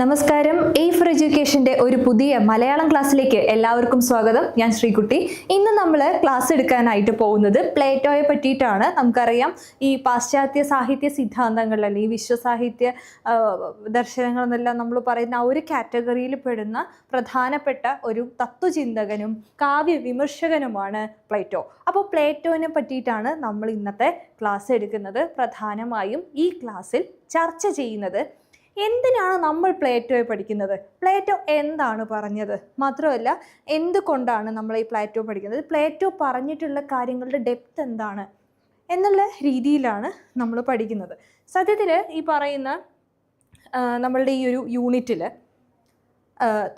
നമസ്കാരം. A four എഡ്യൂക്കേഷന്റെ ഒരു പുതിയ മലയാളം ക്ലാസ്സിലേക്ക് എല്ലാവർക്കും സ്വാഗതം. ഞാൻ ശ്രീകുട്ടി. ഇന്ന് നമ്മൾ ക്ലാസ് എടുക്കാനായിട്ട് പോകുന്നത് പ്ലേറ്റോയെ പറ്റിയിട്ടാണ്. നമുക്കറിയാം ഈ പാശ്ചാത്യ സാഹിത്യ സിദ്ധാന്തങ്ങൾ അല്ലെങ്കിൽ വിശ്വസാഹിത്യ ദർശനങ്ങൾ എന്നെല്ലാം നമ്മൾ പറയുന്ന ആ ഒരു കാറ്റഗറിയിൽ പെടുന്ന പ്രധാനപ്പെട്ട ഒരു തത്വചിന്തകനും കാവ്യ വിമർശകനുമാണ് പ്ലേറ്റോ. അപ്പോൾ പ്ലേറ്റോനെ പറ്റിയിട്ടാണ് നമ്മൾ ഇന്നത്തെ ക്ലാസ് എടുക്കുന്നത്. പ്രധാനമായും ഈ ക്ലാസ്സിൽ ചർച്ച ചെയ്യുന്നത് എന്തിനാണ് നമ്മൾ പ്ലേറ്റോയെ പഠിക്കുന്നത്? പ്ലേറ്റോ എന്താണ് പറഞ്ഞത്? മാത്രമല്ല എന്തുകൊണ്ടാണ് നമ്മൾ ഈ പ്ലേറ്റോ പഠിക്കുന്നത്? പ്ലേറ്റോ പറഞ്ഞിട്ടുള്ള കാര്യങ്ങളുടെ ഡെപ്ത് എന്താണ്? എന്നുള്ള രീതിയിലാണ് നമ്മൾ പഠിക്കുന്നത്. സത്യത്തിൽ ഈ പറയുന്ന നമ്മളുടെ ഈ ഒരു യൂണിറ്റിൽ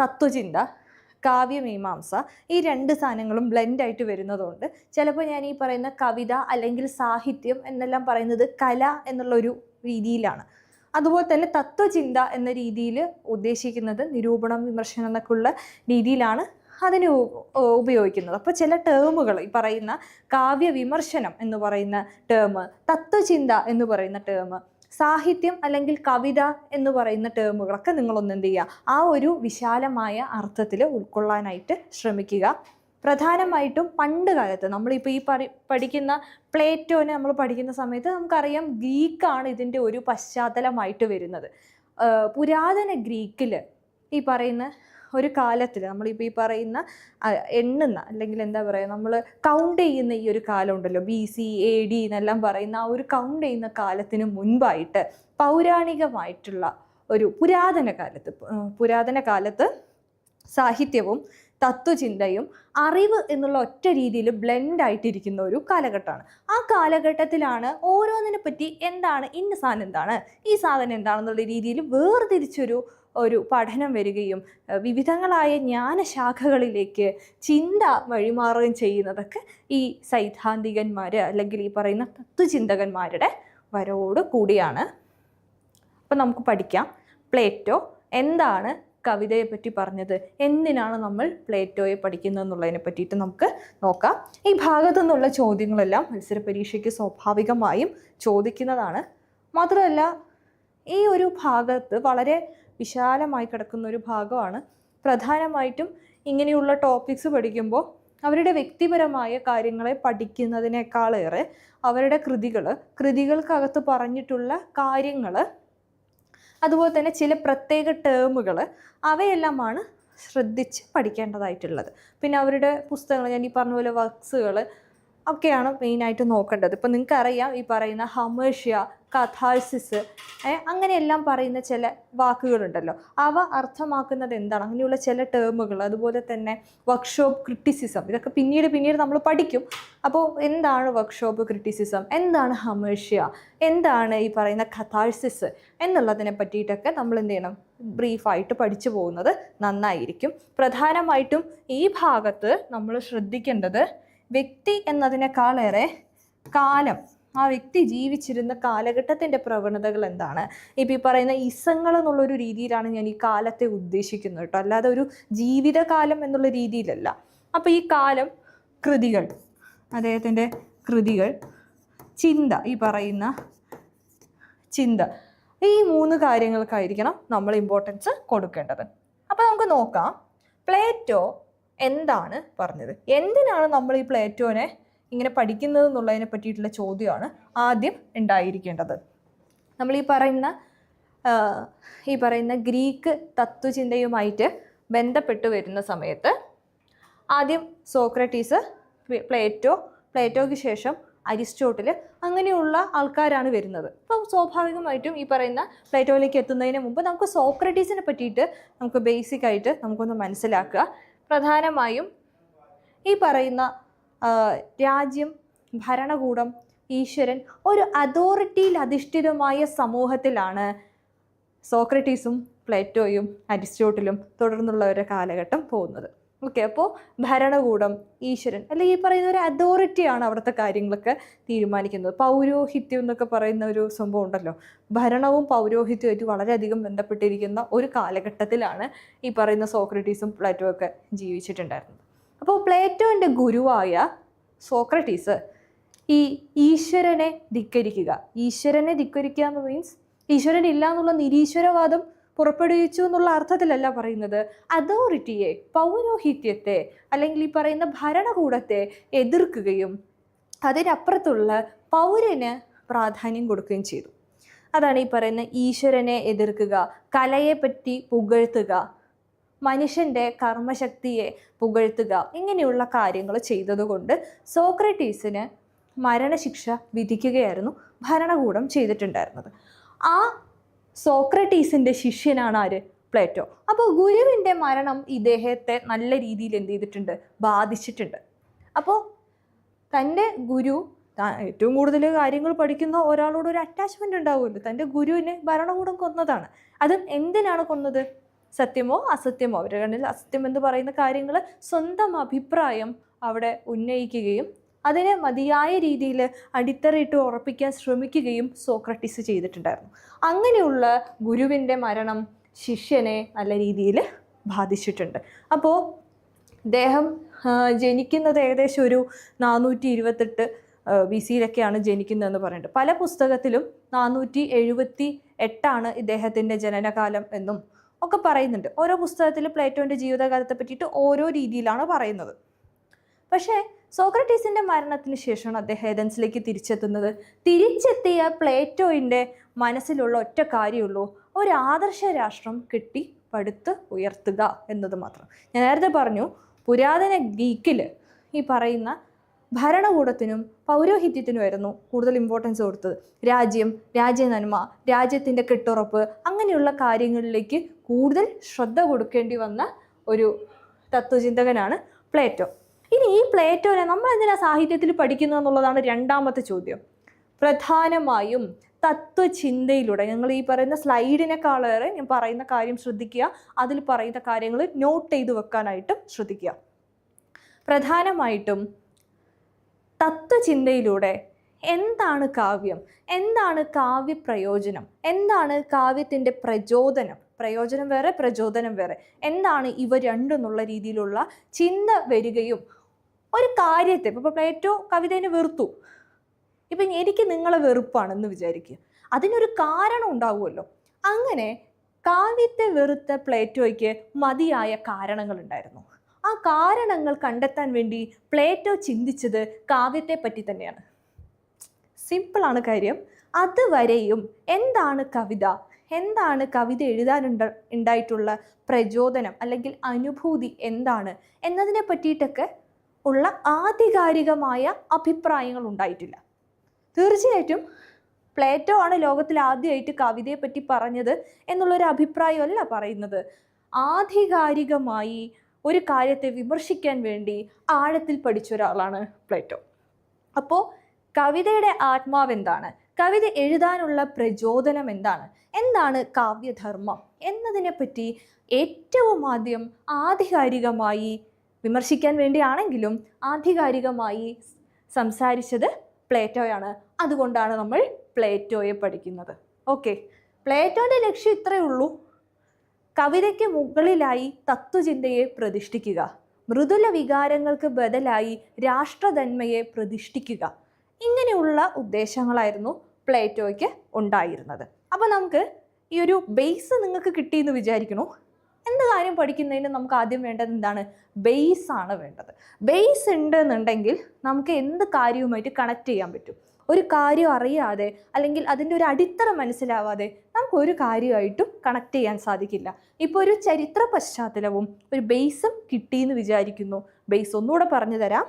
തത്വചിന്ത കാവ്യമീമാംസ ഈ രണ്ട് സാധനങ്ങളും ബ്ലെൻഡായിട്ട് വരുന്നതുകൊണ്ട് ചിലപ്പോൾ ഞാൻ ഈ പറയുന്ന കവിത അല്ലെങ്കിൽ സാഹിത്യം എന്നെല്ലാം പറയുന്നത് കല എന്നുള്ളൊരു രീതിയിലാണ്. അതുപോലെ തന്നെ തത്വചിന്ത എന്ന രീതിയിൽ ഉദ്ദേശിക്കുന്നത് നിരൂപണം വിമർശനം എന്നൊക്കെ ഉള്ള രീതിയിലാണ് അതിന് ഉപയോഗിക്കുന്നത്. അപ്പോൾ ചില ടേമുകൾ ഈ പറയുന്ന കാവ്യ വിമർശനം എന്ന് പറയുന്ന ടേം തത്വചിന്ത എന്ന് പറയുന്ന ടേം സാഹിത്യം അല്ലെങ്കിൽ കവിത എന്ന് പറയുന്ന ടേമുകളൊക്കെ നിങ്ങളൊന്ന് എന്ത് ചെയ്യുക? ആ ഒരു വിശാലമായ അർത്ഥത്തിൽ ഉൾക്കൊള്ളാനായിട്ട് ശ്രമിക്കുക. പ്രധാനമായിട്ടും പണ്ട് കാലത്ത് നമ്മളിപ്പോൾ ഈ പറ പഠിക്കുന്ന പ്ലേറ്റോനെ നമ്മൾ പഠിക്കുന്ന സമയത്ത് നമുക്കറിയാം ഗ്രീക്കാണ് ഇതിന്റെ ഒരു പശ്ചാത്തലമായിട്ട് വരുന്നത്. പുരാതന ഗ്രീക്കിൽ ഈ പറയുന്ന ഒരു കാലത്തിൽ നമ്മളിപ്പോൾ ഈ പറയുന്ന എണ്ണുന്ന അല്ലെങ്കിൽ എന്താ പറയുക നമ്മൾ കൗണ്ട് ചെയ്യുന്ന ഈ ഒരു കാലം ഉണ്ടല്ലോ. ബി സി എ ഡി എന്നെല്ലാം പറയുന്ന ആ ഒരു കൗണ്ട് ചെയ്യുന്ന കാലത്തിന് മുൻപായിട്ട് പൗരാണികമായിട്ടുള്ള ഒരു പുരാതന കാലത്ത് പുരാതന കാലത്ത് സാഹിത്യവും തത്വചിന്തയും അറിവ് എന്നുള്ള ഒറ്റ രീതിയിൽ ബ്ലെൻഡ് ആയിട്ടിരിക്കുന്ന ഒരു കാലഘട്ടമാണ്. ആ കാലഘട്ടത്തിലാണ് ഓരോന്നിനെ പറ്റി എന്താണ് ഇന്ന സാധനം എന്താണ് ഈ സാധനം എന്താണെന്നുള്ള രീതിയിൽ വേർതിരിച്ചൊരു ഒരു പഠനം വരികയും വിവിധങ്ങളായ ജ്ഞാനശാഖകളിലേക്ക് ചിന്ത വഴിമാറുകയും ചെയ്യുന്നതൊക്കെ ഈ സൈദ്ധാന്തികന്മാർ അല്ലെങ്കിൽ ഈ പറയുന്ന തത്വചിന്തകന്മാരുടെ വരവോട് കൂടിയാണ്. അപ്പം നമുക്ക് പഠിക്കാം. പ്ലേറ്റോ എന്താണ് കവിതയെ പറ്റി പറഞ്ഞത്? എന്തിനാണ് നമ്മൾ പ്ലേറ്റോയെ പഠിക്കുന്നത് എന്നുള്ളതിനെ പറ്റിയിട്ട് നമുക്ക് നോക്കാം. ഈ ഭാഗത്തു നിന്നുള്ള ചോദ്യങ്ങളെല്ലാം മത്സര പരീക്ഷയ്ക്ക് സ്വാഭാവികമായും ചോദിക്കുന്നതാണ്. മാത്രമല്ല ഈ ഒരു ഭാഗത്ത് വളരെ വിശാലമായി കിടക്കുന്ന ഒരു ഭാഗമാണ്. പ്രധാനമായിട്ടും ഇങ്ങനെയുള്ള ടോപ്പിക്സ് പഠിക്കുമ്പോൾ അവരുടെ വ്യക്തിപരമായ കാര്യങ്ങളെ പഠിക്കുന്നതിനേക്കാളേറെ അവരുടെ കൃതികൾ കൃതികൾക്കകത്ത് പറഞ്ഞിട്ടുള്ള കാര്യങ്ങൾ അതുപോലെ തന്നെ ചില പ്രത്യേക ടേമുകൾ അവയെല്ലാമാണ് ശ്രദ്ധിച്ച് പഠിക്കേണ്ടതായിട്ടുള്ളത്. പിന്നെ അവരുടെ പുസ്തകങ്ങൾ ഞാൻ ഈ പറഞ്ഞ പോലെ വർക്ക്സുകൾ ഒക്കെയാണ് മെയിനായിട്ട് നോക്കേണ്ടത്. ഇപ്പം നിങ്ങൾക്കറിയാം ഈ പറയുന്ന ഹമേഷ്യ കഥാഴ്സിസ് അങ്ങനെയെല്ലാം പറയുന്ന ചില വാക്കുകളുണ്ടല്ലോ. അവ അർത്ഥമാക്കുന്നത് എന്താണ്? അങ്ങനെയുള്ള ചില ടേമുകൾ അതുപോലെ തന്നെ വർക്ക്ഷോപ്പ് ക്രിറ്റിസിസം ഇതൊക്കെ പിന്നീട് പിന്നീട് നമ്മൾ പഠിക്കും. അപ്പോൾ എന്താണ് വർക്ക്ഷോപ്പ് ക്രിറ്റിസിസം എന്താണ് ഹമേഷ്യ? എന്താണ് ഈ പറയുന്ന കഥാഴ്സിസ് എന്നുള്ളതിനെ പറ്റിയിട്ടൊക്കെ നമ്മൾ എന്ത് ചെയ്യണം? ബ്രീഫായിട്ട് പഠിച്ചു പോകുന്നത് നന്നായിരിക്കും. പ്രധാനമായിട്ടും ഈ ഭാഗത്ത് നമ്മൾ ശ്രദ്ധിക്കേണ്ടത് വ്യക്തി എന്നതിനേക്കാളേറെ കാലം. ആ വ്യക്തി ജീവിച്ചിരുന്ന കാലഘട്ടത്തിന്റെ പ്രവണതകൾ എന്താണ്? ഇപ്പം ഈ പറയുന്ന ഇസങ്ങൾ എന്നുള്ളൊരു രീതിയിലാണ് ഞാൻ ഈ കാലത്തെ ഉദ്ദേശിക്കുന്നത് കേട്ടോ. അല്ലാതെ ഒരു ജീവിതകാലം എന്നുള്ള രീതിയിലല്ല. അപ്പോൾ ഈ കാലം കൃതികൾ അദ്ദേഹത്തിന്റെ കൃതികൾ ചിന്ത ഈ പറയുന്ന ചിന്ത. ഈ മൂന്ന് കാര്യങ്ങൾക്കായിരിക്കണം നമ്മൾ ഇമ്പോർട്ടൻസ് കൊടുക്കേണ്ടത്. അപ്പോൾ നമുക്ക് നോക്കാം. പ്ലേറ്റോ എന്താണ് പറഞ്ഞത്? എന്തിനാണ് നമ്മൾ ഈ പ്ലേറ്റോനെ ഇങ്ങനെ പഠിക്കുന്നത് എന്നുള്ളതിനെ പറ്റിയിട്ടുള്ള ചോദ്യമാണ് ആദ്യം ഉണ്ടായിരിക്കേണ്ടത്. നമ്മൾ ഈ പറയുന്ന ഈ പറയുന്ന ഗ്രീക്ക് തത്വചിന്തയുമായിട്ട് ബന്ധപ്പെട്ട് വരുന്ന സമയത്ത് ആദ്യം സോക്രട്ടീസ് പ്ലേറ്റോ പ്ലേറ്റോയ്ക്ക് ശേഷം അരിസ്റ്റോട്ടിൽ അങ്ങനെയുള്ള ആൾക്കാരാണ് വരുന്നത്. അപ്പോൾ സ്വാഭാവികമായിട്ടും ഈ പറയുന്ന പ്ലേറ്റോയിലേക്ക് എത്തുന്നതിന് മുമ്പ് നമുക്ക് സോക്രട്ടീസിനെ പറ്റിയിട്ട് നമുക്ക് ബേസിക് ആയിട്ട് നമുക്കൊന്ന് മനസ്സിലാക്കുക. പ്രധാനമായും ഈ പറയുന്ന രാജ്യം ഭരണകൂടം ഈശ്വരൻ ഒരു അതോറിറ്റിയിൽ അധിഷ്ഠിതമായ സമൂഹത്തിലാണ് സോക്രട്ടീസും പ്ലേറ്റോയും അരിസ്റ്റോട്ടിലും തുടർന്നുള്ള ഒരു കാലഘട്ടം പോകുന്നത്. ഓക്കെ അപ്പോൾ ഭരണകൂടം ഈശ്വരൻ അല്ലെങ്കിൽ ഈ പറയുന്ന ഒരു അതോറിറ്റിയാണ് അവിടുത്തെ കാര്യങ്ങളൊക്കെ തീരുമാനിക്കുന്നത്. പൗരോഹിത്യം എന്നൊക്കെ പറയുന്ന ഒരു സംഭവം ഉണ്ടല്ലോ. ഭരണവും പൗരോഹിത്യമായിട്ട് വളരെയധികം ബന്ധപ്പെട്ടിരിക്കുന്ന ഒരു കാലഘട്ടത്തിലാണ് ഈ പറയുന്ന സോക്രട്ടീസും പ്ലേറ്റോ ഒക്കെ ജീവിച്ചിട്ടുണ്ടായിരുന്നത്. അപ്പോൾ പ്ലേറ്റോന്റെ ഗുരുവായ സോക്രട്ടീസ് ഈ ഈശ്വരനെ ധിക്കരിക്കുക. ഈശ്വരനെ ധിക്കരിക്കുക എന്ന് മീൻസ് ഈശ്വരൻ ഇല്ല എന്നുള്ള നിരീശ്വരവാദം പുറപ്പെടുവിച്ചു എന്നുള്ള അർത്ഥത്തിലല്ല പറയുന്നത്. അതോറിറ്റിയെ പൗരോഹിത്യത്തെ അല്ലെങ്കിൽ ഈ പറയുന്ന ഭരണകൂടത്തെ എതിർക്കുകയും അതിനപ്പുറത്തുള്ള പൗരന് പ്രാധാന്യം കൊടുക്കുകയും ചെയ്തു. അതാണ് ഈ പറയുന്ന ഈശ്വരനെ എതിർക്കുക കലയെപ്പറ്റി പുകഴ്ത്തുക മനുഷ്യന്റെ കർമ്മശക്തിയെ പുകഴ്ത്തുക ഇങ്ങനെയുള്ള കാര്യങ്ങൾ ചെയ്തതുകൊണ്ട് സോക്രട്ടീസിന് മരണശിക്ഷ വിധിക്കുകയായിരുന്നു ഭരണകൂടം ചെയ്തിട്ടുണ്ടായിരുന്നത്. ആ സോക്രട്ടീസിന്റെ ശിഷ്യനാണ് ആര്? പ്ലേറ്റോ. അപ്പോൾ ഗുരുവിന്റെ മരണം ഇദ്ദേഹത്തെ നല്ല രീതിയിൽ എന്ത് ചെയ്തിട്ടുണ്ട്? ബാധിച്ചിട്ടുണ്ട്. അപ്പോൾ തന്റെ ഗുരു ഏറ്റവും കൂടുതൽ കാര്യങ്ങൾ പഠിക്കുന്ന ഒരാളോട് ഒരു അറ്റാച്ച്മെന്റ് ഉണ്ടാവുമല്ലോ. തന്റെ ഗുരുവിനെ ഭരണകൂടം കൊന്നതാണ്. അതും എന്തിനാണ് കൊന്നത്? സത്യമോ അസത്യമോ? അവരുടെ കണ്ണിൽ അസത്യം എന്ന് പറയുന്ന കാര്യങ്ങൾ സ്വന്തം അഭിപ്രായം അവിടെ ഉന്നയിക്കുകയും അതിനെ മതിയായ രീതിയിൽ അടിത്തറയിട്ട് ഉറപ്പിക്കാൻ ശ്രമിക്കുകയും സോക്രട്ടീസ് ചെയ്തിട്ടുണ്ടായിരുന്നു. അങ്ങനെയുള്ള ഗുരുവിന്റെ മരണം ശിഷ്യനെ നല്ല രീതിയിൽ ബാധിച്ചിട്ടുണ്ട്. അപ്പോൾ ഇദ്ദേഹം ജനിക്കുന്നത് ഏകദേശം ഒരു നാനൂറ്റി ഇരുപത്തെട്ട് ബി സിയിലൊക്കെയാണ് ജനിക്കുന്നതെന്ന് പറയുന്നുണ്ട്. പല പുസ്തകത്തിലും നാനൂറ്റി എഴുപത്തി എട്ടാണ് ഇദ്ദേഹത്തിന്റെ ജനനകാലം എന്നും ഒക്കെ പറയുന്നുണ്ട്. ഓരോ പുസ്തകത്തിൽ പ്ലേറ്റോന്റെ ജീവിതകാലത്തെ പറ്റിയിട്ട് ഓരോ രീതിയിലാണ് പറയുന്നത്. പക്ഷേ സോക്രട്ടീസിന്റെ മരണത്തിന് ശേഷമാണ് അദ്ദേഹം ഏതൻസിലേക്ക് തിരിച്ചെത്തുന്നത്. തിരിച്ചെത്തിയ പ്ലേറ്റോയിന്റെ മനസ്സിലുള്ള ഒറ്റ കാര്യമുള്ളൂ. ഒരു ആദർശ രാഷ്ട്രം കെട്ടി പടുത്ത് ഉയർത്തുക എന്നത് മാത്രം. ഞാൻ നേരത്തെ പറഞ്ഞു പുരാതന ഗ്രീക്കിൽ ഈ പറയുന്ന ഭരണകൂടത്തിനും പൗരോഹിത്യത്തിനുമായിരുന്നു കൂടുതൽ ഇമ്പോർട്ടൻസ് കൊടുത്തത്. രാജ്യം രാജ്യനന്മ രാജ്യത്തിന്റെ കെട്ടുറപ്പ് അങ്ങനെയുള്ള കാര്യങ്ങളിലേക്ക് കൂടുതൽ ശ്രദ്ധ കൊടുക്കേണ്ടി വന്ന ഒരു തത്വചിന്തകനാണ് പ്ലേറ്റോ. ഇനി ഈ പ്ലേറ്റോനെ നമ്മൾ എന്തിനാ സാഹിത്യത്തിൽ പഠിക്കുന്നു എന്നുള്ളതാണ് രണ്ടാമത്തെ ചോദ്യം. പ്രധാനമായും തത്വചിന്തയിലൂടെ ഞങ്ങൾ ഈ പറയുന്ന സ്ലൈഡിനെക്കാളേറെ ഞാൻ പറയുന്ന കാര്യം ശ്രദ്ധിക്കുക അതിൽ പറയുന്ന കാര്യങ്ങൾ നോട്ട് ചെയ്തു വെക്കാനായിട്ടും ശ്രദ്ധിക്കുക. പ്രധാനമായിട്ടും തത്വചിന്തയിലൂടെ എന്താണ് കാവ്യം? എന്താണ് കാവ്യപ്രയോജനം? എന്താണ് കാവ്യത്തിന്റെ പ്രചോദനം? പ്രയോജനം വേറെ പ്രചോദനം വേറെ. എന്താണ് ഇവ രണ്ടെന്നുള്ള രീതിയിലുള്ള ചിന്ത വരികയും ഒരു കാര്യത്തെ ഇപ്പോൾ പ്ലേറ്റോ കവിതേനെ വെറുത്തു. ഇപ്പം എനിക്ക് നിങ്ങളെ വെറുപ്പാണെന്ന് വിചാരിക്കുക. അതിനൊരു കാരണം ഉണ്ടാവുമല്ലോ. അങ്ങനെ കാവ്യത്തെ വെറുത്ത പ്ലേറ്റോയ്ക്ക് മതിയായ കാരണങ്ങളുണ്ടായിരുന്നു. ആ കാരണങ്ങൾ കണ്ടെത്താൻ വേണ്ടി പ്ലേറ്റോ ചിന്തിച്ചത് കാവ്യത്തെ പറ്റി തന്നെയാണ്. സിമ്പിളാണ് കാര്യം. അതുവരെയും എന്താണ് കവിത? എന്താണ് കവിത എഴുതാനുണ്ട ഉണ്ടായിട്ടുള്ള പ്രചോദനം അല്ലെങ്കിൽ അനുഭൂതി എന്താണ് എന്നതിനെ പറ്റിയിട്ടൊക്കെ ഉള്ള ആധികാരികമായ അഭിപ്രായങ്ങൾ ഉണ്ടായിട്ടില്ല. തീർച്ചയായിട്ടും പ്ലേറ്റോ ആണ് ലോകത്തിൽ ആദ്യമായിട്ട് കവിതയെ പറ്റി പറഞ്ഞത് എന്നുള്ളൊരു അഭിപ്രായമല്ല പറയുന്നത്. ആധികാരികമായി ഒരു കാര്യത്തെ വിമർശിക്കാൻ വേണ്ടി ആഴത്തിൽ പഠിച്ച ഒരാളാണ് പ്ലേറ്റോ. അപ്പോൾ കവിതയുടെ ആത്മാവ് എന്താണ്? കവിത എഴുതാനുള്ള പ്രചോദനം എന്താണ്? എന്താണ് കാവ്യധർമ്മം? എന്നതിനെപ്പറ്റി ഏറ്റവും ആദ്യം ആധികാരികമായി വിമർശിക്കാൻ വേണ്ടിയാണെങ്കിലും ആധികാരികമായി സംസാരിച്ചത് പ്ലേറ്റോയാണ്. അതുകൊണ്ടാണ് നമ്മൾ പ്ലേറ്റോയെ പഠിക്കുന്നത്. ഓക്കെ. പ്ലേറ്റോന്റെ ലക്ഷ്യം ഇത്രയേ ഉള്ളൂ. കവിതയ്ക്ക് മുകളിലായി തത്വചിന്തയെ പ്രതിഷ്ഠിക്കുക. മൃദുല വികാരങ്ങൾക്ക് ബദലായി രാഷ്ട്രതന്മയെ പ്രതിഷ്ഠിക്കുക. ഇങ്ങനെയുള്ള ഉദ്ദേശങ്ങളായിരുന്നു പ്ലേറ്റോയ്ക്ക് ഉണ്ടായിരുന്നത്. അപ്പോൾ നമുക്ക് ഈ ഒരു ബേസ് നിങ്ങൾക്ക് കിട്ടിയെന്ന് വിചാരിക്കണു കാര്യം പഠിക്കുന്നതിന് നമുക്ക് ആദ്യം വേണ്ടത് എന്താണ്? ബേസ് ആണ് വേണ്ടത്. ബേസ് ഉണ്ട് എന്നുണ്ടെങ്കിൽ നമുക്ക് എന്ത് കാര്യവുമായിട്ട് കണക്ട് ചെയ്യാൻ പറ്റും? ഒരു കാര്യം അറിയാതെ അല്ലെങ്കിൽ അതിന്റെ ഒരു അടിത്തറ മനസ്സിലാവാതെ നമുക്ക് ഒരു കാര്യമായിട്ടും കണക്ട് ചെയ്യാൻ സാധിക്കില്ല. ഇപ്പോൾ ഒരു ചരിത്ര പശ്ചാത്തലവും ഒരു ബേസും കിട്ടിയെന്ന് വിചാരിക്കുന്നു. ബേസ് ഒന്നുകൂടെ പറഞ്ഞു തരാം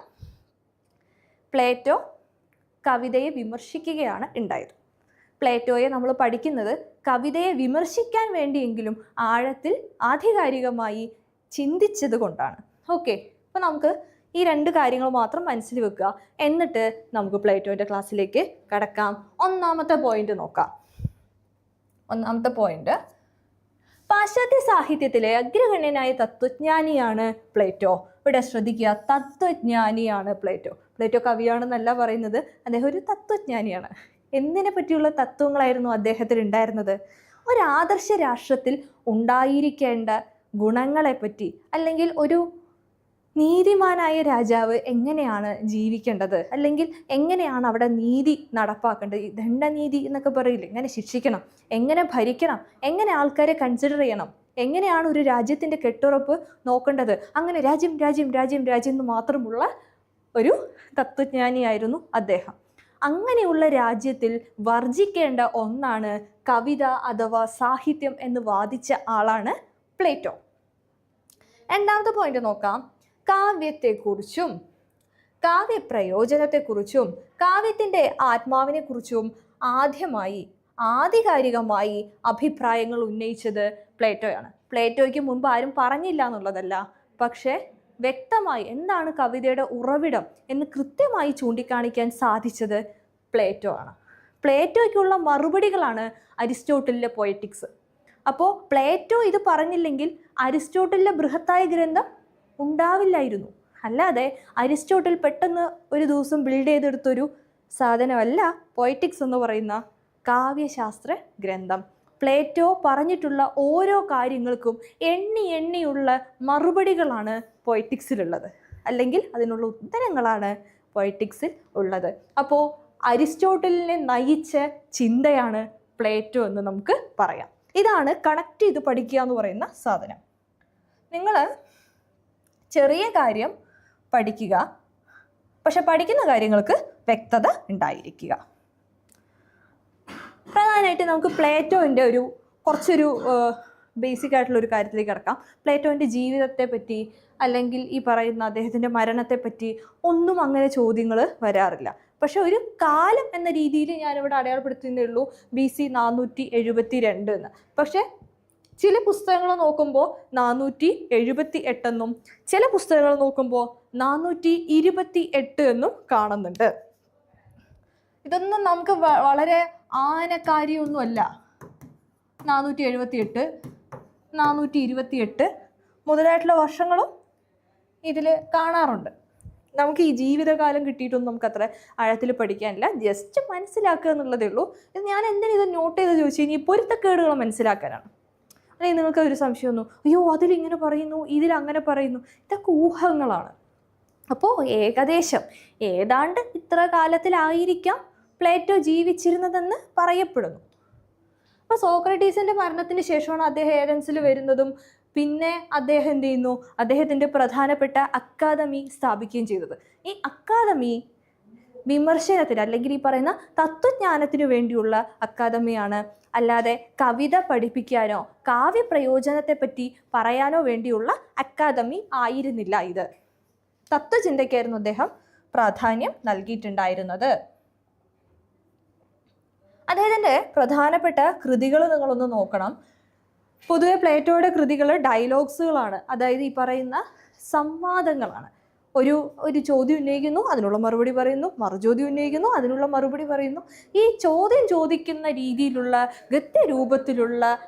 പ്ലേറ്റോ കവിതയെ വിമർശിക്കുകയാണ് ഉണ്ടായത്. പ്ലേറ്റോയെ നമ്മൾ പഠിക്കുന്നത് കവിതയെ വിമർശിക്കാൻ വേണ്ടിയെങ്കിലും ആഴത്തിൽ ആധികാരികമായി ചിന്തിച്ചത് കൊണ്ടാണ്. ഓക്കെ അപ്പോൾ നമുക്ക് ഈ രണ്ട് കാര്യങ്ങൾ മാത്രം മനസ്സിൽ വെക്കുക. എന്നിട്ട് നമുക്ക് പ്ലേറ്റോന്റെ ക്ലാസ്സിലേക്ക് കടക്കാം. ഒന്നാമത്തെ പോയിന്റ് നോക്കാം. ഒന്നാമത്തെ പോയിന്റ് പാശ്ചാത്യ സാഹിത്യത്തിലെ അഗ്രഗണ്യനായ തത്വജ്ഞാനിയാണ് പ്ലേറ്റോ. ഇവിടെ ശ്രദ്ധിക്കുക തത്വജ്ഞാനിയാണ് പ്ലേറ്റോ. പ്ലേറ്റോ കവിയാണെന്നല്ല പറയുന്നത്. അദ്ദേഹം ഒരു തത്വജ്ഞാനിയാണ്. എന്തിനെ പറ്റിയുള്ള തത്വങ്ങളായിരുന്നു അദ്ദേഹത്തിൽ ഉണ്ടായിരുന്നത് ഒരു ആദർശ രാഷ്ട്രത്തിൽ ഉണ്ടായിരിക്കേണ്ട ഗുണങ്ങളെപ്പറ്റി അല്ലെങ്കിൽ ഒരു നീതിമാനായ രാജാവ് എങ്ങനെയാണ് ജീവിക്കേണ്ടത്? അല്ലെങ്കിൽ എങ്ങനെയാണ് അവിടെ നീതി നടപ്പാക്കേണ്ടത്? ഈ ദണ്ഡനീതി എന്നൊക്കെ പറയില്ല? എങ്ങനെ ശിക്ഷിക്കണം? എങ്ങനെ ഭരിക്കണം? എങ്ങനെ ആൾക്കാരെ കൺസിഡർ ചെയ്യണം? എങ്ങനെയാണ് ഒരു രാജ്യത്തിന്റെ കെട്ടുറപ്പ് നോക്കേണ്ടത്? അങ്ങനെ രാജ്യം രാജ്യം രാജ്യം രാജ്യം എന്ന് മാത്രമുള്ള ഒരു തത്വജ്ഞാനിയായിരുന്നു അദ്ദേഹം. അങ്ങനെയുള്ള രാജ്യത്തിൽ വർജിക്കേണ്ട ഒന്നാണ് കവിത അഥവാ സാഹിത്യം എന്ന് വാദിച്ച ആളാണ് പ്ലേറ്റോ. രണ്ടാമത്തെ പോയിന്റ് നോക്കാം. കാവ്യത്തെക്കുറിച്ചും കാവ്യപ്രയോജനത്തെക്കുറിച്ചും കാവ്യത്തിന്റെ ആത്മാവിനെക്കുറിച്ചും ആദ്യമായി ആധികാരികമായി അഭിപ്രായങ്ങൾ ഉന്നയിച്ചത് പ്ലേറ്റോയാണ്. പ്ലേറ്റോയ്ക്ക് മുൻപ് ആരും പറഞ്ഞില്ല എന്നുള്ളതല്ല. പക്ഷേ വ്യക്തമായി എന്താണ് കവിതയുടെ ഉറവിടം എന്ന് കൃത്യമായി ചൂണ്ടിക്കാണിക്കാൻ സാധിച്ചത് പ്ലേറ്റോ ആണ്. പ്ലേറ്റോയ്ക്കുള്ള മറുപടികളാണ് അരിസ്റ്റോട്ടലിലെ പൊയറ്റിക്സ് അപ്പോൾ പ്ലേറ്റോ ഇത് പറഞ്ഞില്ലെങ്കിൽ അരിസ്റ്റോട്ടലിലെ ബൃഹത്തായ ഗ്രന്ഥം ഉണ്ടാവില്ലായിരുന്നു. അല്ലാതെ അരിസ്റ്റോട്ടിൽ പെട്ടെന്ന് ഒരു ദിവസം ബിൽഡ് ചെയ്തെടുത്തൊരു സാധനമല്ല പൊയറ്റിക്സ് എന്ന് പറയുന്ന കാവ്യശാസ്ത്ര ഗ്രന്ഥം. പ്ലേറ്റോ പറഞ്ഞിട്ടുള്ള ഓരോ കാര്യങ്ങൾക്കും എണ്ണി എണ്ണിയുള്ള മറുപടികളാണ് പൊയറ്റിക്സിലുള്ളത് അല്ലെങ്കിൽ അതിനുള്ള ഉത്തരങ്ങളാണ് പൊയറ്റിക്സിൽ ഉള്ളത്. അപ്പോൾ അരിസ്റ്റോട്ടലിനെ നയിച്ച ചിന്തയാണ് പ്ലേറ്റോ എന്ന് നമുക്ക് പറയാം. ഇതാണ് കണക്ട് ചെയ്ത് പഠിക്കുക എന്ന് പറയുന്ന സാധനം. നിങ്ങൾ ചെറിയ കാര്യം പഠിക്കുക പക്ഷെ പഠിക്കുന്ന കാര്യങ്ങൾക്ക് വ്യക്തത ഉണ്ടായിരിക്കുക. പ്രധാനമായിട്ട് നമുക്ക് പ്ലേറ്റോന്റെ ഒരു കുറച്ചൊരു ബേസിക് ആയിട്ടുള്ള ഒരു കാര്യത്തിലേക്ക് കിടക്കാം. പ്ലേറ്റോന്റെ ജീവിതത്തെ പറ്റി അല്ലെങ്കിൽ ഈ പറയുന്ന അദ്ദേഹത്തിന്റെ മരണത്തെപ്പറ്റി ഒന്നും അങ്ങനെ ചോദ്യങ്ങൾ വരാറില്ല. പക്ഷെ ഒരു കാലം എന്ന രീതിയിൽ ഞാനിവിടെ അടയാളപ്പെടുത്തുന്നേ ഉള്ളൂ ബി സി നാനൂറ്റി എഴുപത്തി രണ്ട് എന്ന് പക്ഷേ ചില പുസ്തകങ്ങൾ നോക്കുമ്പോൾ നാനൂറ്റി എഴുപത്തി എട്ടെന്നും ചില പുസ്തകങ്ങൾ നോക്കുമ്പോൾ നാനൂറ്റി ഇരുപത്തി എട്ട് എന്നും കാണുന്നുണ്ട്. ഇതൊന്നും നമുക്ക് വളരെ ആനക്കാരിയൊന്നുമല്ല. നാനൂറ്റി എഴുപത്തി എട്ട് നാനൂറ്റി ഇരുപത്തി എട്ട് മുതലായിട്ടുള്ള വർഷങ്ങളും ഇതിൽ കാണാറുണ്ട്. നമുക്ക് ഈ ജീവിതകാലം കിട്ടിയിട്ടൊന്നും നമുക്ക് അത്ര ആഴത്തിൽ പഠിക്കാനില്ല. ജസ്റ്റ് മനസ്സിലാക്കുക എന്നുള്ളതേ ഉള്ളൂ. ഇത് ഞാൻ എന്തിനു ഇത് നോട്ട് ചെയ്ത് ചോദിച്ചു കഴിഞ്ഞാൽ പൊരുത്തക്കേടുകൾ മനസ്സിലാക്കാനാണ്. അല്ലെങ്കിൽ നിങ്ങൾക്ക് ഒരു സംശയം ഒന്നും അയ്യോ അതിലിങ്ങനെ പറയുന്നു ഇതിൽ അങ്ങനെ പറയുന്നു ഇതൊക്കെ ഊഹങ്ങളാണ്. അപ്പോൾ ഏകദേശം ഏതാണ്ട് ഇത്ര കാലത്തിലായിരിക്കാം പ്ലേറ്റോ ജീവിച്ചിരുന്നതെന്ന് പറയപ്പെടുന്നു. അപ്പോൾ സോക്രട്ടീസിന്റെ മരണത്തിന് ശേഷമാണ് അദ്ദേഹം ഏതൻസിൽ വരുന്നതും പിന്നെ അദ്ദേഹം എന്ത് ചെയ്യുന്നു? അദ്ദേഹത്തിന്റെ പ്രധാനപ്പെട്ട അക്കാദമി സ്ഥാപിക്കുകയും ചെയ്തത്. ഈ അക്കാദമി വിമർശനത്തിന് അല്ലെങ്കിൽ ഈ പറയുന്ന തത്വജ്ഞാനത്തിനു വേണ്ടിയുള്ള അക്കാദമിയാണ്. അല്ലാതെ കവിത പഠിപ്പിക്കാനോ കാവ്യ പ്രയോജനത്തെപ്പറ്റി പറയാനോ വേണ്ടിയുള്ള അക്കാദമി ആയിരുന്നില്ല ഇത്. തത്വചിന്തയ്ക്കായിരുന്നു അദ്ദേഹം പ്രാധാന്യം നൽകിയിട്ടുണ്ടായിരുന്നത്. അദ്ദേഹത്തിന്റെ പ്രധാനപ്പെട്ട കൃതികൾ നിങ്ങളൊന്ന് നോക്കണം. പൊതുവെ പ്ലേറ്റോയുടെ കൃതികൾ ഡയലോഗ്സുകളാണ്. അതായത് ഈ പറയുന്ന സംവാദങ്ങളാണ്. ഒരു ഒരു ചോദ്യം ഉന്നയിക്കുന്നു അതിനുള്ള മറുപടി പറയുന്നു മറുചോദ്യം ഉന്നയിക്കുന്നു അതിനുള്ള മറുപടി പറയുന്നു. ഈ ചോദ്യം ചോദിക്കുന്ന രീതിയിലുള്ള ഗത്യരൂപത്തിലുള്ള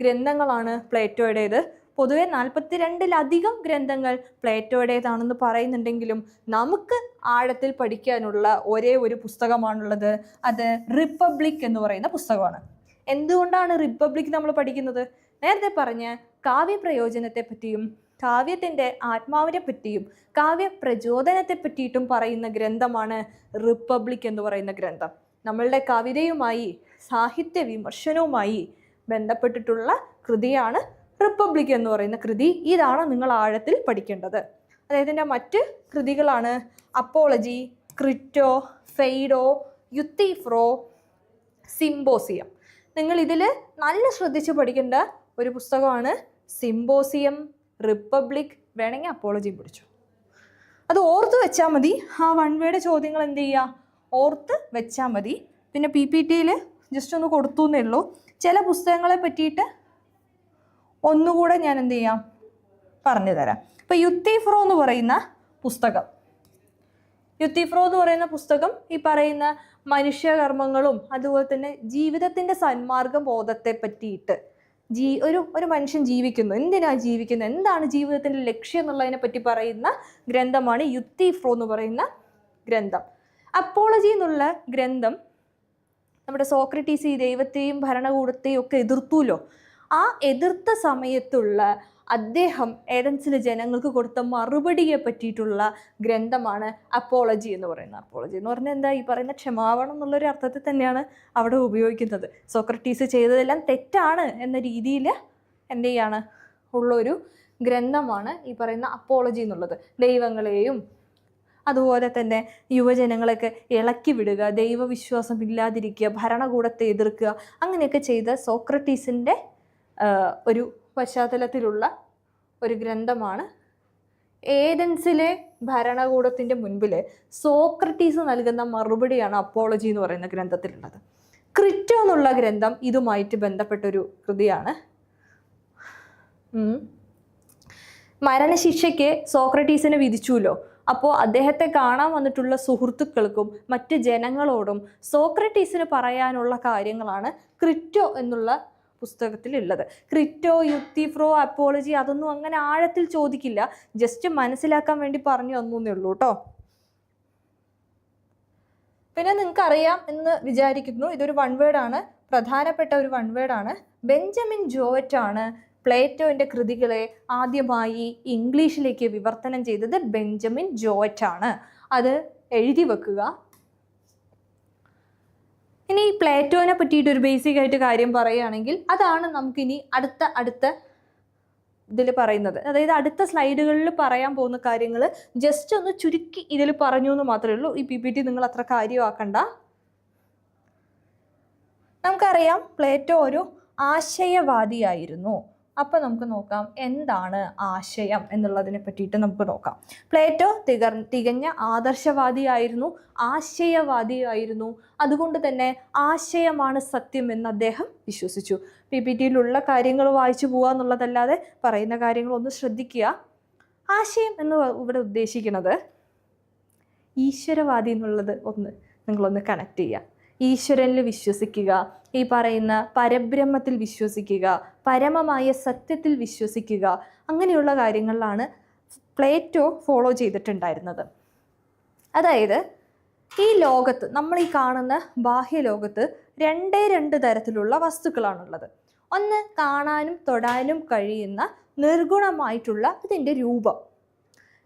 ഗ്രന്ഥങ്ങളാണ് പ്ലേറ്റോയുടേത്. പൊതുവെ നാൽപ്പത്തിരണ്ടിലധികം ഗ്രന്ഥങ്ങൾ പ്ലേറ്റോയുടേതാണെന്ന് പറയുന്നുണ്ടെങ്കിലും നമുക്ക് ആഴത്തിൽ പഠിക്കാനുള്ള ഒരേ ഒരു പുസ്തകമാണുള്ളത്. അത് റിപ്പബ്ലിക് എന്ന് പറയുന്ന പുസ്തകമാണ്. എന്തുകൊണ്ടാണ് റിപ്പബ്ലിക് നമ്മൾ പഠിക്കുന്നത്? നേരത്തെ പറഞ്ഞ കാവ്യപ്രയോജനത്തെ പറ്റിയും കാവ്യത്തിന്റെ ആത്മാവിനെ പറ്റിയും കാവ്യ പ്രചോദനത്തെ പറ്റിയിട്ടും പറയുന്ന ഗ്രന്ഥമാണ് റിപ്പബ്ലിക് എന്ന് പറയുന്ന ഗ്രന്ഥം. നമ്മളുടെ കവിതയുമായി സാഹിത്യ വിമർശനവുമായി ബന്ധപ്പെട്ടിട്ടുള്ള കൃതിയാണ് റിപ്പബ്ലിക് എന്ന് പറയുന്ന കൃതി. ഇതാണ് നിങ്ങൾ ആഴത്തിൽ പഠിക്കേണ്ടത്. അദ്ദേഹത്തിന്റെ മറ്റ് കൃതികളാണ് അപ്പോളജി ക്രിറ്റോ ഫെയ്ഡോ യുത്തിഫ്രോ സിംബോസിയം നിങ്ങൾ ഇതിൽ നല്ല ശ്രദ്ധിച്ച് പഠിക്കേണ്ട ഒരു പുസ്തകമാണ് സിംബോസിയം റിപ്പബ്ലിക് വേണമെങ്കിൽ അപ്പോളജിയും പിടിച്ചു. അത് ഓർത്ത് വെച്ചാൽ മതി. ആ വൺ വേയുടെ ചോദ്യങ്ങൾ എന്ത് ചെയ്യുക ഓർത്ത് വെച്ചാൽ മതി. പിന്നെ പി പി ടിയിൽ ജസ്റ്റ് ഒന്ന് കൊടുത്തു എന്നേ ഉള്ളൂ. ചില പുസ്തകങ്ങളെ പറ്റിയിട്ട് ഒന്നുകൂടെ ഞാൻ എന്ത് ചെയ്യാം? പറഞ്ഞു തരാം. ഇപ്പം യുത്തിഫ്രോ എന്ന് പറയുന്ന പുസ്തകം. യുത്തിഫ്രോ എന്ന് പറയുന്ന പുസ്തകം ഈ പറയുന്ന മനുഷ്യകർമ്മങ്ങളും അതുപോലെ തന്നെ ജീവിതത്തിന്റെ സന്മാർഗ ബോധത്തെ പറ്റിയിട്ട് ജീ ഒരു ഒരു മനുഷ്യൻ ജീവിക്കുന്നു. എന്തിനാ ജീവിക്കുന്നത് എന്താണ് ജീവിതത്തിന്റെ ലക്ഷ്യം എന്നുള്ളതിനെ പറ്റി പറയുന്ന ഗ്രന്ഥമാണ് യുത്തിഫ്രോ എന്ന് പറയുന്ന ഗ്രന്ഥം. അപ്പോളജി എന്നുള്ള ഗ്രന്ഥം നമ്മുടെ സോക്രട്ടീസ് ഈ ദൈവത്തെയും ഭരണകൂടത്തെയും ഒക്കെ എതിർത്തുല്ലോ? ആ എതിർത്ത സമയത്തുള്ള അദ്ദേഹം ഏതൻസിലെ ജനങ്ങൾക്ക് കൊടുത്ത മറുപടിയെ പറ്റിയിട്ടുള്ള ഗ്രന്ഥമാണ് അപ്പോളജി എന്ന് പറയുന്നത്. അപ്പോളജി എന്ന് പറഞ്ഞാൽ എന്താ? ഈ പറയുന്ന ക്ഷമാപണം എന്നുള്ളൊരു അർത്ഥത്തിൽ തന്നെയാണ് അവിടെ ഉപയോഗിക്കുന്നത്. സോക്രട്ടീസ് ചെയ്തതെല്ലാം തെറ്റാണ് എന്ന രീതിയിൽ എന്ത് ചെയ്യാണ്? ഉള്ളൊരു ഗ്രന്ഥമാണ് ഈ പറയുന്ന അപ്പോളജി എന്നുള്ളത്. ദൈവങ്ങളെയും അതുപോലെ തന്നെ യുവജനങ്ങളെയൊക്കെ ഇളക്കി വിടുക ദൈവവിശ്വാസം ഇല്ലാതിരിക്കുക ഭരണകൂടത്തെ എതിർക്കുക അങ്ങനെയൊക്കെ ചെയ്ത സോക്രട്ടീസിന്റെ ഒരു പശ്ചാത്തലത്തിലുള്ള ഒരു ഗ്രന്ഥമാണ്. ഏതൻസിലെ ഭരണകൂടത്തിന്റെ മുൻപിൽ സോക്രട്ടീസ് നൽകുന്ന മറുപടിയാണ് അപ്പോളജി എന്ന് പറയുന്ന ഗ്രന്ഥത്തിലുള്ളത്. ക്രിറ്റോ എന്നുള്ള ഗ്രന്ഥം ഇതുമായിട്ട് ബന്ധപ്പെട്ടൊരു കൃതിയാണ്. മരണശിക്ഷയ്ക്ക് സോക്രട്ടീസിന് വിധിച്ചുല്ലോ. അപ്പോൾ അദ്ദേഹത്തെ കാണാൻ വന്നിട്ടുള്ള സുഹൃത്തുക്കൾക്കും മറ്റ് ജനങ്ങളോടും സോക്രട്ടീസിന് പറയാനുള്ള കാര്യങ്ങളാണ് ക്രിറ്റോ എന്നുള്ള പുസ്തകത്തിലുള്ളത്. ക്രിറ്റോ യുക്തി ഫ്രോ അപ്പോളജി അതൊന്നും അങ്ങനെ ആഴത്തിൽ ചോദിക്കില്ല. ജസ്റ്റ് മനസ്സിലാക്കാൻ വേണ്ടി പറഞ്ഞു തന്നേ ഉള്ളൂ കേട്ടോ പിന്നെ നിങ്ങൾക്ക് അറിയാം എന്ന് വിചാരിക്കുന്നു. ഇതൊരു വൺ വേർഡ് ആണ്. പ്രധാനപ്പെട്ട ഒരു വൺ വേർഡ് ആണ്. ബെഞ്ചമിൻ ജോവറ്റ് ആണ് പ്ലേറ്റോന്റെ കൃതികളെ ആദ്യമായി ഇംഗ്ലീഷിലേക്ക് വിവർത്തനം ചെയ്തത് ബെഞ്ചമിൻ ജോവറ്റ് ആണ്. അത് എഴുതി വെക്കുക. ഇനി ഈ പ്ലേറ്റോനെ പറ്റിയിട്ട് ഒരു ബേസിക് ആയിട്ട് കാര്യം പറയുകയാണെങ്കിൽ അതാണ് നമുക്കിനി അടുത്ത അടുത്ത ഇതിൽ പറയുന്നത്. അതായത് അടുത്ത സ്ലൈഡുകളിൽ പറയാൻ പോകുന്ന കാര്യങ്ങൾ ജസ്റ്റ് ഒന്ന് ചുരുക്കി ഇതിൽ പറഞ്ഞു എന്ന് മാത്രമേ ഉള്ളൂ. ഈ പി പി ടി നിങ്ങൾ അത്ര കാര്യമാക്കണ്ട. നമുക്കറിയാം പ്ലേറ്റോ ഒരു ആശയവാദിയായിരുന്നു. അപ്പം നമുക്ക് നോക്കാം എന്താണ് ആശയം എന്നുള്ളതിനെ പറ്റിയിട്ട് നമുക്ക് നോക്കാം. പ്ലേറ്റോ തികർ തികഞ്ഞ ആദർശവാദിയായിരുന്നു ആശയവാദിയായിരുന്നു. അതുകൊണ്ട് തന്നെ ആശയമാണ് സത്യം എന്ന് അദ്ദേഹം വിശ്വസിച്ചു. പി പി ടിയിലുള്ള കാര്യങ്ങൾ വായിച്ചു പോവുക എന്നുള്ളതല്ലാതെ പറയുന്ന കാര്യങ്ങളൊന്ന് ശ്രദ്ധിക്കുക. ആശയം എന്ന് ഇവിടെ ഉദ്ദേശിക്കുന്നത് ഈശ്വരവാദി എന്നുള്ളത് ഒന്ന് നിങ്ങളൊന്ന് കണക്ട് ചെയ്യുക. ഈശ്വരനിൽ വിശ്വസിക്കുക. ഈ പറയുന്ന പരബ്രഹ്മത്തിൽ വിശ്വസിക്കുക പരമമായ സത്യത്തിൽ വിശ്വസിക്കുക അങ്ങനെയുള്ള കാര്യങ്ങളിലാണ് പ്ലേറ്റോ ഫോളോ ചെയ്തിട്ടുണ്ടായിരുന്നത്. അതായത് ഈ ലോകത്ത് നമ്മൾ ഈ കാണുന്ന ബാഹ്യ ലോകത്ത് രണ്ടേ രണ്ട് തരത്തിലുള്ള വസ്തുക്കളാണുള്ളത്. ഒന്ന് കാണാനും തൊടാനും കഴിയുന്ന നിർഗുണമായിട്ടുള്ള ഇതിന്റെ രൂപം.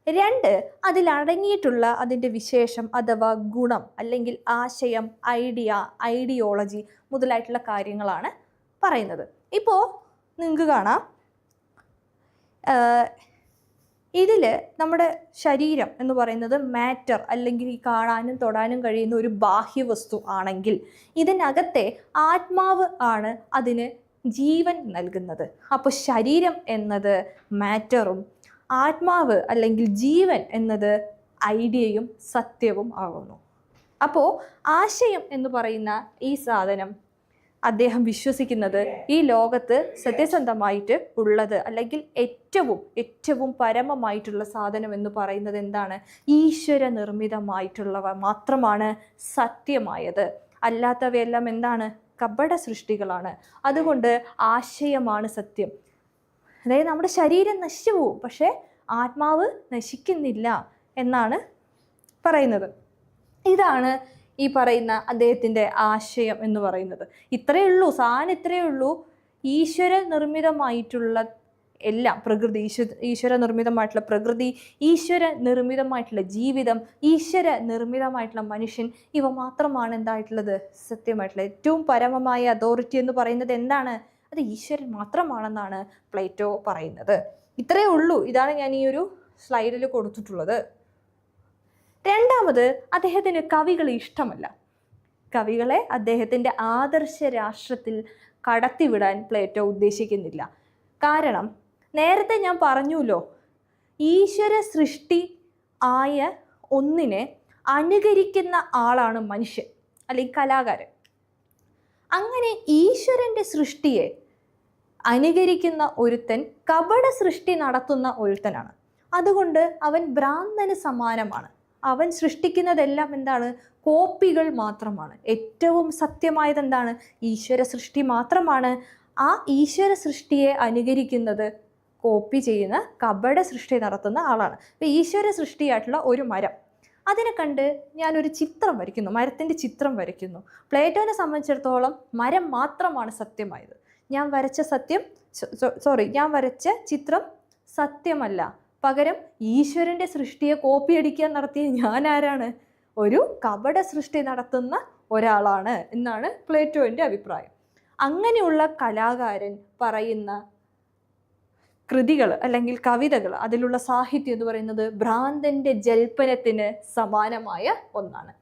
രണ്ട് അതിലടങ്ങിയിട്ടുള്ള അതിന്റെ വിശേഷം അഥവാ ഗുണം അല്ലെങ്കിൽ ആശയം ഐഡിയ ഐഡിയോളജി മുതലായിട്ടുള്ള കാര്യങ്ങളാണ് പറയുന്നത്. ഇപ്പോൾ നിങ്ങൾക്ക് കാണാം. ഇതിൽ നമ്മുടെ ശരീരം എന്ന് പറയുന്നത് മാറ്റർ അല്ലെങ്കിൽ ഈ കാണാനും തൊടാനും കഴിയുന്ന ഒരു ബാഹ്യവസ്തു ആണെങ്കിൽ ഇതിനകത്തെ ആത്മാവ് ആണ് അതിന് ജീവൻ നൽകുന്നത്. അപ്പോൾ ശരീരം എന്നത് മാറ്ററും ആത്മാവ് അല്ലെങ്കിൽ ജീവൻ എന്നത് ഐഡിയയും സത്യവും ആകുന്നു. അപ്പോൾ ആശയം എന്ന് പറയുന്ന ഈ സാധനം അദ്ദേഹം വിശ്വസിക്കുന്നത് ഈ ലോകത്ത് സത്യസന്ധമായിട്ട് ഉള്ളത് അല്ലെങ്കിൽ ഏറ്റവും ഏറ്റവും പരമമായിട്ടുള്ള സാധനം എന്ന് പറയുന്നത് എന്താണ്? ഈശ്വര നിർമ്മിതമായിട്ടുള്ളവ മാത്രമാണ് സത്യമായത്. അല്ലാത്തവയെല്ലാം എന്താണ്? കപട സൃഷ്ടികളാണ് അതുകൊണ്ട് ആശയമാണ് സത്യം. അതായത് നമ്മുടെ ശരീരം നശിച്ചു പോവും പക്ഷേ ആത്മാവ് നശിക്കുന്നില്ല എന്നാണ് പറയുന്നത്. ഇതാണ് ഈ പറയുന്ന അദ്ദേഹത്തിന്റെ ആശയം എന്ന് പറയുന്നത്. ഇത്രയേ ഉള്ളൂ സാധനം ഇത്രയേ ഉള്ളൂ. ഈശ്വര നിർമ്മിതമായിട്ടുള്ള എല്ലാം പ്രകൃതി ഈശ്വര ഈശ്വര നിർമ്മിതമായിട്ടുള്ള പ്രകൃതി ഈശ്വര നിർമ്മിതമായിട്ടുള്ള ജീവിതം ഈശ്വര നിർമ്മിതമായിട്ടുള്ള മനുഷ്യൻ ഇവ മാത്രമാണ് എന്തായിട്ടുള്ളത്? സത്യമായിട്ടുള്ള ഏറ്റവും പരമമായ അതോറിറ്റി എന്ന് പറയുന്നത് എന്താണ്? അത് ഈശ്വരൻ മാത്രമാണെന്നാണ് പ്ലേറ്റോ പറയുന്നത്. ഇത്രയേ ഉള്ളൂ. ഇതാണ് ഞാൻ ഈ ഒരു സ്ലൈഡിൽ കൊടുത്തിട്ടുള്ളത്. രണ്ടാമത് അദ്ദേഹത്തിന് കവികൾ ഇഷ്ടമല്ല. കവികളെ അദ്ദേഹത്തിന്റെ ആദർശ രാഷ്ട്രത്തിൽ കടത്തിവിടാൻ പ്ലേറ്റോ ഉദ്ദേശിക്കുന്നില്ല. കാരണം നേരത്തെ ഞാൻ പറഞ്ഞുല്ലോ ഈശ്വര സൃഷ്ടി ആയ ഒന്നിനെ അനുകരിക്കുന്ന ആളാണ് മനുഷ്യൻ അല്ലെങ്കിൽ കലാകാരൻ. അങ്ങനെ ഈശ്വരന്റെ സൃഷ്ടിയെ അനുകരിക്കുന്ന ഒരുത്തൻ കപട സൃഷ്ടി നടത്തുന്ന ഒരുത്തനാണ്. അതുകൊണ്ട് അവൻ ഭ്രാന്തന് സമാനമാണ്. അവൻ സൃഷ്ടിക്കുന്നതെല്ലാം എന്താണ്? കോപ്പികൾ മാത്രമാണ്. ഏറ്റവും സത്യമായത് എന്താണ്? ഈശ്വര സൃഷ്ടി മാത്രമാണ്. ആ ഈശ്വര സൃഷ്ടിയെ അനുകരിക്കുന്നത് കോപ്പി ചെയ്യുന്ന കപട സൃഷ്ടി നടത്തുന്ന ആളാണ്. അപ്പോൾ ഈശ്വര സൃഷ്ടിയായിട്ടുള്ള ഒരു മരം. അതിനെ കണ്ട് ഞാനൊരു ചിത്രം വരയ്ക്കുന്നു. മരത്തിന്റെ ചിത്രം വരയ്ക്കുന്നു. പ്ലേറ്റോനെ സംബന്ധിച്ചിടത്തോളം മരം മാത്രമാണ് സത്യമായത്. ഞാൻ വരച്ച സത്യം സോറി ഞാൻ വരച്ച ചിത്രം സത്യമല്ല. പകരം ഈശ്വരന്റെ സൃഷ്ടിയെ കോപ്പി അടിക്കാൻ നടത്തിയ ഞാൻ ആരാണ്? ഒരു കപട സൃഷ്ടി നടത്തുന്ന ഒരാളാണ് എന്നാണ് പ്ലേറ്റോവിന്റെ അഭിപ്രായം. അങ്ങനെയുള്ള കലാകാരൻ പറയുന്ന കൃതികൾ അല്ലെങ്കിൽ കവിതകൾ അതിലുള്ള സാഹിത്യം എന്ന് പറയുന്നത് ഭ്രാന്തന്റെ ജൽപ്പനത്തിന് സമാനമായ ഒന്നാണ്.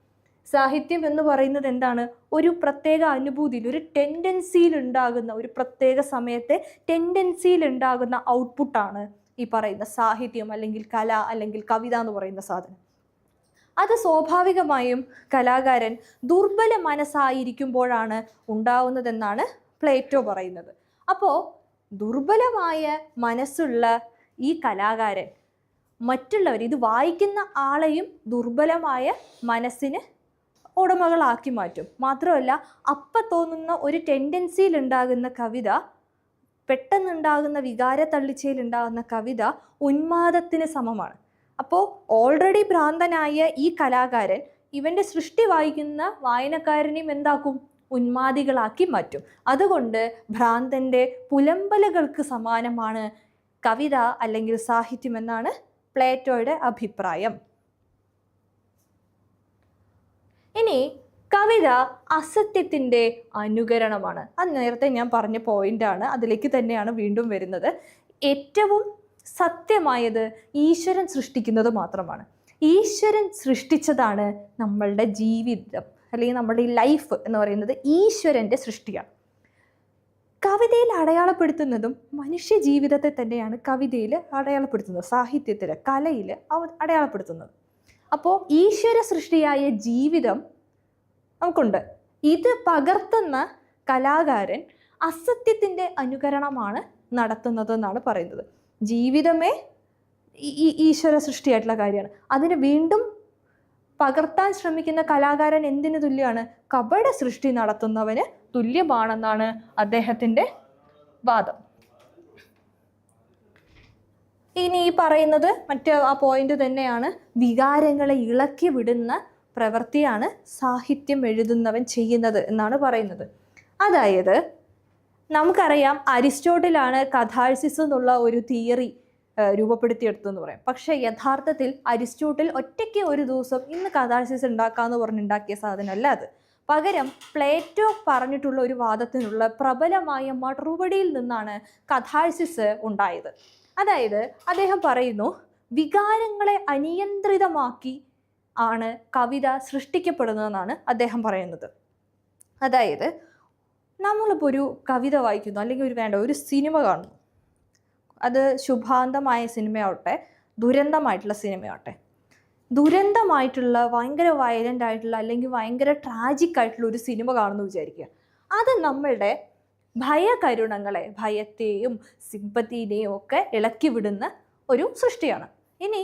സാഹിത്യം എന്ന് പറയുന്നത് എന്താണ്? ഒരു പ്രത്യേക അനുഭൂതിയിൽ ഒരു ടെൻഡൻസിയിൽ ഉണ്ടാകുന്ന ഒരു പ്രത്യേക സമയത്തെ ടെൻഡൻസിയിൽ ഉണ്ടാകുന്ന ഔട്ട്പുട്ടാണ് ഈ പറയുന്ന സാഹിത്യം അല്ലെങ്കിൽ കല അല്ലെങ്കിൽ കവിത എന്ന് പറയുന്ന സാധനം. അത് സ്വാഭാവികമായും കലാകാരൻ ദുർബല മനസ്സായിരിക്കുമ്പോഴാണ് ഉണ്ടാവുന്നതെന്നാണ് പ്ലേറ്റോ പറയുന്നത്. അപ്പോൾ ദുർബലമായ മനസ്സുള്ള ഈ കലാകാരൻ മറ്റുള്ളവർ ഇത് വായിക്കുന്ന ആളെയും ദുർബലമായ മനസ്സിന് ഉടമകളാക്കി മാറ്റും. മാത്രമല്ല അപ്പം തോന്നുന്ന ഒരു ടെൻഡൻസിയിലുണ്ടാകുന്ന കവിത പെട്ടെന്നുണ്ടാകുന്ന വികാര തള്ളിച്ചയിൽ ഉണ്ടാകുന്ന കവിത ഉന്മാദത്തിന് സമമാണ്. അപ്പോൾ ഓൾറെഡി ഭ്രാന്തനായ ഈ കലാകാരൻ ഇവന്റെ സൃഷ്ടി വായിക്കുന്ന വായനക്കാരനെയും എന്താക്കും? ഉന്മാദികളാക്കി മാറ്റും. അതുകൊണ്ട് ഭ്രാന്തന്റെ പുലമ്പലുകൾക്ക് സമാനമാണ് കവിത അല്ലെങ്കിൽ സാഹിത്യം എന്നാണ് പ്ലേറ്റോയുടെ അഭിപ്രായം. ഇനി കവിത അസത്യത്തിന്റെ അനുകരണമാണ്. അത് നേരത്തെ ഞാൻ പറഞ്ഞ പോയിന്റാണ് അതിലേക്ക് തന്നെയാണ് വീണ്ടും വരുന്നത്. ഏറ്റവും സത്യമായത് ഈശ്വരൻ സൃഷ്ടിക്കുന്നത് മാത്രമാണ്. ഈശ്വരൻ സൃഷ്ടിച്ചതാണ് നമ്മളുടെ ജീവിതം അല്ലെങ്കിൽ നമ്മുടെ ഈ ലൈഫ് എന്ന് പറയുന്നത് ഈശ്വരന്റെ സൃഷ്ടിയാണ്. കവിതയിൽ അടയാളപ്പെടുത്തുന്നതും മനുഷ്യ ജീവിതത്തെ തന്നെയാണ് കവിതയിൽ അടയാളപ്പെടുത്തുന്നത് സാഹിത്യത്തിൽ കലയിൽ അടയാളപ്പെടുത്തുന്നത്. അപ്പോൾ ഈശ്വര സൃഷ്ടിയായ ജീവിതം നമുക്കുണ്ട്. ഇത് പകർത്തുന്ന കലാകാരൻ അസത്യത്തിന്റെ അനുകരണമാണ് നടത്തുന്നതെന്നാണ് പറയുന്നത്. ജീവിതമേ ഈ- ഈശ്വര സൃഷ്ടിയായിട്ടുള്ള കാര്യമാണ്. അതിന് വീണ്ടും പകർത്താൻ ശ്രമിക്കുന്ന കലാകാരൻ എന്തിനു തുല്യമാണ്? കപട സൃഷ്ടി നടത്തുന്നവന് തുല്യമാണെന്നാണ് അദ്ദേഹത്തിന്റെ വാദം. ഇനി ഈ പറയുന്നത് മറ്റേ ആ പോയിന്റ് തന്നെയാണ്. വികാരങ്ങളെ ഇളക്കി വിടുന്ന പ്രവൃത്തിയാണ് സാഹിത്യം എഴുതുന്നവൻ ചെയ്യുന്നത് എന്നാണ് പറയുന്നത്. അതായത് നമുക്കറിയാം അരിസ്റ്റോട്ടിലാണ് കഥാഴ്സിസ് എന്നുള്ള ഒരു തിയറി രൂപപ്പെടുത്തിയെടുത്തെന്ന് പറയാം. പക്ഷേ യഥാർത്ഥത്തിൽ അരിസ്റ്റോട്ടിൽ ഒറ്റയ്ക്ക് ഒരു ദിവസം ഇന്ന് കഥാഴ്സിസ് ഉണ്ടാക്കാമെന്ന് പറഞ്ഞുണ്ടാക്കിയ സാധനമല്ല അത്. പകരം പ്ലേറ്റോ പറഞ്ഞിട്ടുള്ള ഒരു വാദത്തിനുള്ള പ്രബലമായ മറുപടിയിൽ നിന്നാണ് കഥാഴ്സിസ് ഉണ്ടായത്. അതായത് അദ്ദേഹം പറയുന്നു വികാരങ്ങളെ അനിയന്ത്രിതമാക്കി ആണ് കവിത സൃഷ്ടിക്കപ്പെടുന്നതെന്നാണ് അദ്ദേഹം പറയുന്നത്. അതായത് നമ്മളിപ്പോൾ ഒരു കവിത വായിക്കുന്നു അല്ലെങ്കിൽ ഒരു വേണ്ട ഒരു സിനിമ കാണുന്നു. അത് ശുഭാന്തമായ സിനിമയാവട്ടെ ദുരന്തമായിട്ടുള്ള സിനിമയാവട്ടെ. ദുരന്തമായിട്ടുള്ള ഭയങ്കര വയലന്റ് ആയിട്ടുള്ള അല്ലെങ്കിൽ ഭയങ്കര ട്രാജിക് ആയിട്ടുള്ള ഒരു സിനിമ കാണുന്നു വിചാരിക്കുക. അത് നമ്മളുടെ ഭയകരുണങ്ങളെ ഭയത്തെയും സിമ്പത്തിനെയും ഒക്കെ ഇളക്കി വിടുന്ന ഒരു സൃഷ്ടിയാണ്. ഇനി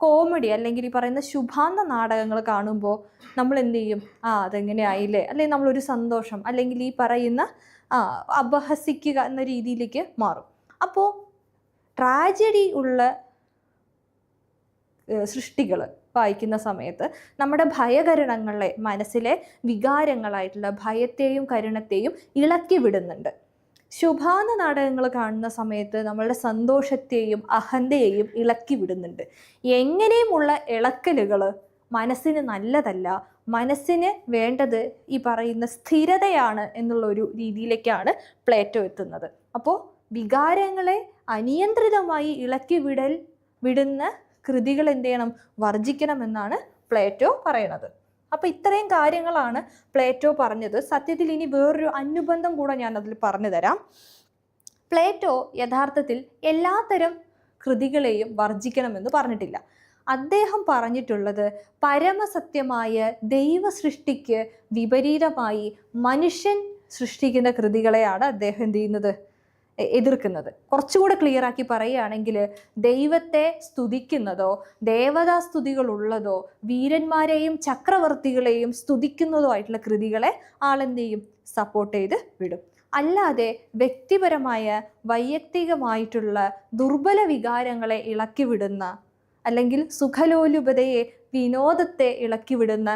കോമഡി അല്ലെങ്കിൽ ഈ പറയുന്ന ശുഭാന്ത നാടകങ്ങൾ കാണുമ്പോൾ നമ്മൾ എന്ത് ചെയ്യും? ആ അതെങ്ങനെ ആയില്ലേ? അല്ലെങ്കിൽ നമ്മളൊരു സന്തോഷം അല്ലെങ്കിൽ ഈ പറയുന്ന ആ അപഹസിക്കുക എന്ന രീതിയിലേക്ക് മാറും. അപ്പോൾ ട്രാജഡി ഉള്ള സൃഷ്ടികൾ വായിക്കുന്ന സമയത്ത് നമ്മുടെ ഭയകരണങ്ങളെ മനസ്സിലെ വികാരങ്ങളായിട്ടുള്ള ഭയത്തെയും കരുണത്തെയും ഇളക്കി വിടുന്നുണ്ട്. ശുഭാന നാടകങ്ങൾ കാണുന്ന സമയത്ത് നമ്മളുടെ സന്തോഷത്തെയും അഹന്തയെയും ഇളക്കി വിടുന്നുണ്ട്. എങ്ങനെയുമുള്ള ഇളക്കലുകൾ മനസ്സിന് നല്ലതല്ല മനസ്സിന് വേണ്ടത് ഈ പറയുന്ന സ്ഥിരതയാണ് എന്നുള്ള ഒരു രീതിയിലേക്കാണ് പ്ലേറ്റോ എത്തുന്നത്. അപ്പോൾ വികാരങ്ങളെ അനിയന്ത്രിതമായി ഇളക്കി വിടൽ വിടുന്ന കൃതികൾ എന്ത് ചെയ്യണം? വർജിക്കണമെന്നാണ് പ്ലേറ്റോ പറയണത് അപ്പോൾ ഇത്രയും കാര്യങ്ങളാണ് പ്ലേറ്റോ പറഞ്ഞത്. സത്യത്തിൽ ഇനി വേറൊരു അനുബന്ധം കൂടെ ഞാൻ അതിൽ പറഞ്ഞു തരാം. പ്ലേറ്റോ യഥാർത്ഥത്തിൽ എല്ലാത്തരം കൃതികളെയും വർജിക്കണമെന്ന് പറഞ്ഞിട്ടില്ല. അദ്ദേഹം പറഞ്ഞിട്ടുള്ളത് പരമസത്യമായ ദൈവ സൃഷ്ടിക്ക് വിപരീതമായി മനുഷ്യൻ സൃഷ്ടിക്കുന്ന കൃതികളെയാണ് അദ്ദേഹം എന്ത് ചെയ്യുന്നത്? എതിർക്കുന്നത്. കുറച്ചുകൂടെ ക്ലിയർ ആക്കി പറയുകയാണെങ്കിൽ ദൈവത്തെ സ്തുതിക്കുന്നതോ ദേവതാ സ്തുതികളുള്ളതോ വീരന്മാരെയും ചക്രവർത്തികളെയും സ്തുതിക്കുന്നതോ ആയിട്ടുള്ള കൃതികളെ ആളെന്ത് ചെയ്യും? സപ്പോർട്ട് ചെയ്ത് വിടും. അല്ലാതെ വ്യക്തിപരമായ വൈയക്തികമായിട്ടുള്ള ദുർബല വികാരങ്ങളെ ഇളക്കി വിടുന്ന അല്ലെങ്കിൽ സുഖലോലുപതയെ വിനോദത്തെ ഇളക്കി വിടുന്ന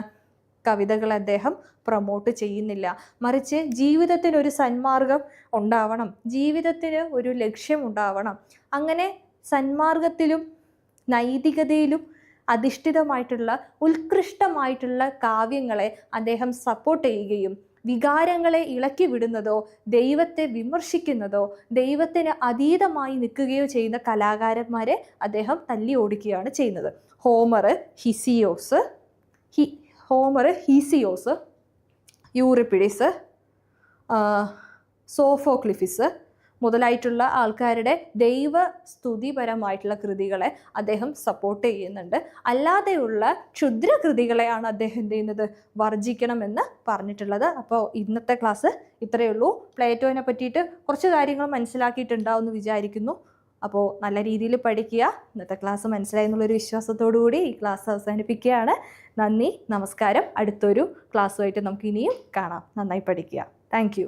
കവിതകൾ അദ്ദേഹം പ്രൊമോട്ട് ചെയ്യുന്നില്ല. മറിച്ച് ജീവിതത്തിന് ഒരു സന്മാർഗം ഉണ്ടാവണം. ജീവിതത്തിന് ഒരു ലക്ഷ്യം ഉണ്ടാവണം. അങ്ങനെ സന്മാർഗത്തിലും നൈതികതയിലും അധിഷ്ഠിതമായിട്ടുള്ള ഉത്കൃഷ്ടമായിട്ടുള്ള കാവ്യങ്ങളെ അദ്ദേഹം സപ്പോർട്ട് ചെയ്യുകയും വികാരങ്ങളെ ഇളക്കി വിടുന്നതോ ദൈവത്തെ വിമർശിക്കുന്നതോ ദൈവത്തിന് അതീതമായി നിൽക്കുകയോ ചെയ്യുന്ന കലാകാരന്മാരെ അദ്ദേഹം തല്ലി ഓടിക്കുകയാണ് ചെയ്യുന്നത്. ഹോമർ ഹിസിയോസ് ഹി ഹോമർ ഹീസിയോസ് യൂറിപ്പിഡിസ് സോഫോക്ലിഫിസ് മുതലായിട്ടുള്ള ആൾക്കാരുടെ ദൈവ സ്തുതിപരമായിട്ടുള്ള കൃതികളെ അദ്ദേഹം സപ്പോർട്ട് ചെയ്യുന്നുണ്ട്. അല്ലാതെയുള്ള ക്ഷുദ്രകൃതികളെയാണ് അദ്ദേഹം എന്ത് ചെയ്യുന്നത്? വർജിക്കണമെന്ന് പറഞ്ഞിട്ടുള്ളത്. അപ്പോൾ ഇന്നത്തെ ക്ലാസ് ഇത്രയേ ഉള്ളൂ. പ്ലേറ്റോനെ പറ്റിയിട്ട് കുറച്ച് കാര്യങ്ങൾ മനസ്സിലാക്കിയിട്ടുണ്ടാവും എന്ന് വിചാരിക്കുന്നു. അപ്പോൾ നല്ല രീതിയിൽ പഠിക്കുക. ഇന്നത്തെ ക്ലാസ് മനസ്സിലായി എന്നുള്ളൊരു വിശ്വാസത്തോടു കൂടി ഈ ക്ലാസ് അവസാനിപ്പിക്കുകയാണ്. നന്ദി നമസ്കാരം. അടുത്തൊരു ക്ലാസ്സുമായിട്ട് നമുക്ക് ഇനിയും കാണാം. നന്നായി പഠിക്കുക. താങ്ക്